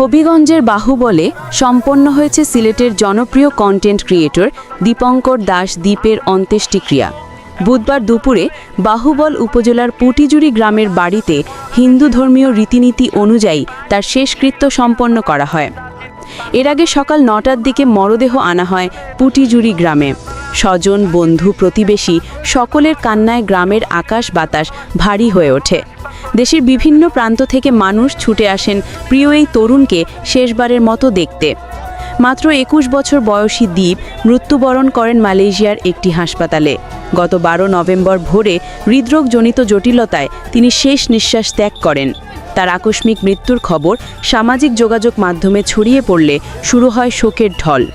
হবিগঞ্জের বাহুবলে সম্পন্ন হয়েছে সিলেটের জনপ্রিয় কন্টেন্ট ক্রিয়েটর দীপঙ্কর দাস দ্বীপের অন্ত্যেষ্টিক্রিয়া। বুধবার দুপুরে বাহুবল উপজেলার পুটিজুড়ি গ্রামের বাড়িতে হিন্দু ধর্মীয় রীতিনীতি অনুযায়ী তার শেষকৃত্য সম্পন্ন করা হয়। এর আগে সকাল নটার দিকে মরদেহ আনা হয় পুটিজুড়ি গ্রামে। স্বজন, বন্ধু, প্রতিবেশী সকলের কান্নায় গ্রামের আকাশ বাতাস ভারী হয়ে ওঠে। দেশের বিভিন্ন প্রান্ত থেকে মানুষ ছুটে আসেন প্রিয় এই তরুণকে শেষবারের মতো দেখতে। মাত্র একুশ বছর বয়সী দ্বীপ মৃত্যুবরণ করেন মালয়েশিয়ার একটি হাসপাতালে। গত বারো নভেম্বর ভোরে হৃদরোগজনিত জটিলতায় তিনি শেষ নিঃশ্বাস ত্যাগ করেন। তার আকস্মিক মৃত্যুর খবর সামাজিক যোগাযোগ মাধ্যমে ছড়িয়ে পড়লে শুরু হয় শোকের ঢল।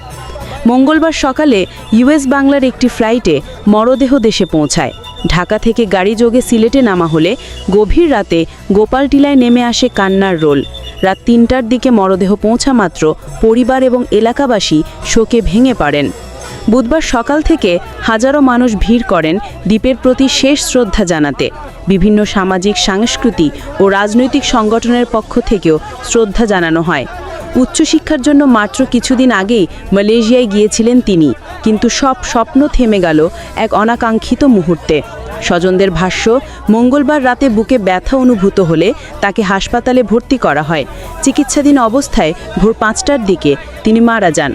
মঙ্গলবার সকালে ইউএস বাংলার একটি ফ্লাইটে মরদেহ দেশে পৌঁছায়। ঢাকা থেকে গাড়ি যোগে সিলেটে নামা হলে গভীর রাতে গোপালটিলায় নেমে আসে কান্নার রোল। রাত তিনটার দিকে মরদেহ পৌঁছা মাত্র পরিবার এবং এলাকাবাসী শোকে ভেঙে পড়েন। বুধবার সকাল থেকে হাজারো মানুষ ভিড় করেন দ্বীপের প্রতি শেষ শ্রদ্ধা জানাতে। বিভিন্ন সামাজিক, সাংস্কৃতিক ও রাজনৈতিক সংগঠনের পক্ষ থেকেও শ্রদ্ধা জানানো হয়। উচ্চশিক্ষার জন্য মাত্র কিছুদিন আগেই মালয়েশিয়ায় গিয়েছিলেন তিনি, কিন্তু সব স্বপ্ন থেমে গেল এক অনাকাঙ্ক্ষিত মুহূর্তে। স্বজনদের ভাষ্য, মঙ্গলবার রাতে বুকে ব্যথা অনুভূত হলে তাকে হাসপাতালে ভর্তি করা হয়। চিকিৎসাধীন অবস্থায় ভোর পাঁচটার দিকে তিনি মারা যান।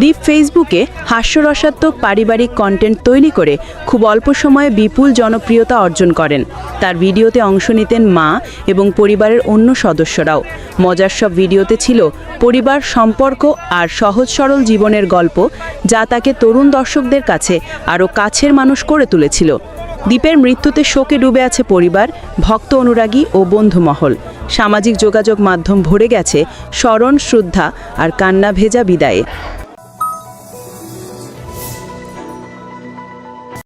দীপ ফেসবুকে হাস্যরসাত্মক পারিবারিক কন্টেন্ট তৈরি করে খুব অল্প সময়ে বিপুল জনপ্রিয়তা অর্জন করেন। তার ভিডিওতে অংশ নিতেন মা এবং পরিবারের অন্য সদস্যরাও। মজার সব ভিডিওতে ছিল পরিবার, সম্পর্ক আর সহজ সরল জীবনের গল্প যা তাকে তরুণ দর্শকদের কাছে আরও কাছের মানুষ করে তুলেছিল। দ্বীপের মৃত্যুতে শোকে ডুবে আছে পরিবার, ভক্ত অনুরাগী ও বন্ধুমহল। সামাজিক যোগাযোগ মাধ্যম ভরে গেছে স্মরণ, শ্রদ্ধা আর কান্না ভেজা বিদায়ে।